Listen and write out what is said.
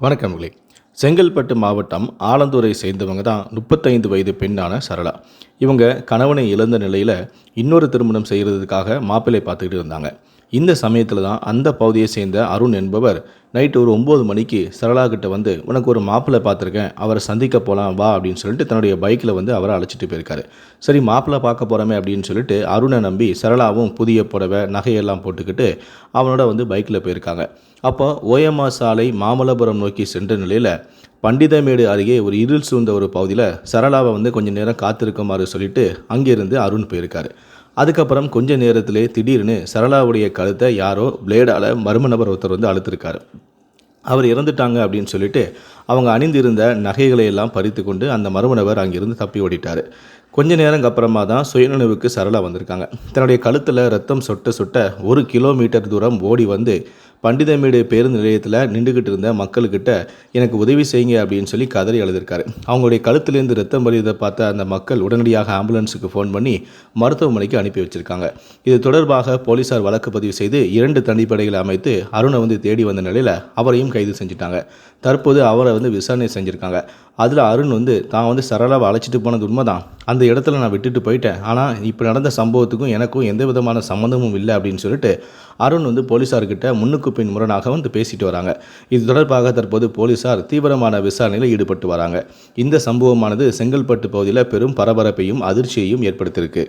வணக்கம்களே செங்கல்பட்டு மாவட்டம் ஆலந்தூரை சேர்ந்தவங்க தான் முப்பத்தைந்து வயது பெண்ணான சரளா. இவங்க கணவனை இழந்த நிலையில் இன்னொரு திருமணம் செய்கிறதுக்காக மாப்பிள்ளை பார்த்துக்கிட்டு இருந்தாங்க. இந்த சமயத்தில் தான் அந்த பகுதியை சேர்ந்த அருண் என்பவர் நைட்டு ஒரு ஒம்பது மணிக்கு சரளா கிட்ட வந்து உனக்கு ஒரு மாப்பிள்ளை பார்த்துருக்கேன் அவரை சந்திக்க போகலாம் வா அப்படின்னு சொல்லிட்டு தன்னுடைய பைக்கில் வந்து அவரை அழைச்சிட்டு போயிருக்காரு. சரி மாப்பிள்ளை பார்க்க போகிறோமே அப்படின்னு சொல்லிட்டு அருணை நம்பி சரளாவும் புதிய புடவை நகையெல்லாம் போட்டுக்கிட்டு அவனோட வந்து பைக்கில் போயிருக்காங்க. அப்போ ஓயம்மா சாலை மாமல்லபுரம் நோக்கி சென்ற நிலையில் பண்டிதமேடு அருகே ஒரு இருள் சூழ்ந்த ஒரு பகுதியில் சரளாவை வந்து கொஞ்சம் நேரம் காத்திருக்குமாறு சொல்லிட்டு அங்கிருந்து அருண் போயிருக்காரு. அதுக்கப்புறம் கொஞ்ச நேரத்திலே திடீர்னு சரளாவுடைய கழுத்தை யாரோ பிளேடால் மர்ம நபர் ஒருத்தர் வந்து அழுத்திருக்காரு. அவர் இறந்துட்டாங்க அப்படின்னு சொல்லிட்டு அவங்க அணிந்திருந்த நகைகளை எல்லாம் பறித்து கொண்டு அந்த மர்ம நபர் அங்கிருந்து தப்பி ஓடிட்டார். கொஞ்ச நேரங்க அப்புறமா தான் சுயநினைவுக்கு சரளா வந்திருக்காங்க. தன்னுடைய கழுத்தில் ரத்தம் சொட்ட சொட்ட ஒரு கிலோமீட்டர் தூரம் ஓடி வந்து பண்டிதமேடு பேருந்து நிலையத்தில் நின்றுக்கிட்டு இருந்த மக்கள்கிட்ட எனக்கு உதவி செய்யுங்க அப்படின்னு சொல்லி கதறி எழுதியிருக்காரு அவங்களுடைய கழுத்துலேருந்து ரத்தம் வழியதை பார்த்த அந்த மக்கள் உடனடியாக ஆம்புலன்ஸுக்கு ஃபோன் பண்ணி மருத்துவமனைக்கு அனுப்பி வச்சிருக்காங்க. இது தொடர்பாக போலீசார் வழக்கு பதிவு செய்து இரண்டு தனிப்படைகளை அமைத்து அருணை வந்து தேடி வந்த நிலையில் அவரையும் கைது செஞ்சுட்டாங்க. தற்போது அவரை வந்து விசாரணை செஞ்சுருக்காங்க. அதில் அருண் வந்து தான் வந்து சரளாவை அழைச்சிட்டு போனது உண்மைதான். அந்த இடத்துல நான் விட்டுட்டு போயிட்டேன். ஆனால் இப்போ நடந்த சம்பவத்துக்கும் எனக்கும் எந்த விதமான சம்மந்தமும் இல்லை அப்படின்னு சொல்லிட்டு அருண் வந்து போலீஸார்கிட்ட முன்னுக்கு பின் முரணாக வந்து பேசிட்டு வராங்க. இது தொடர்பாக தற்போது போலீசார் தீவிரமான விசாரணையில் ஈடுபட்டு வராங்க. இந்த சம்பவமானது செங்கல்பட்டு பகுதியில் பெரும் பரபரப்பையும் அதிர்ச்சியையும் ஏற்படுத்தியிருக்கு.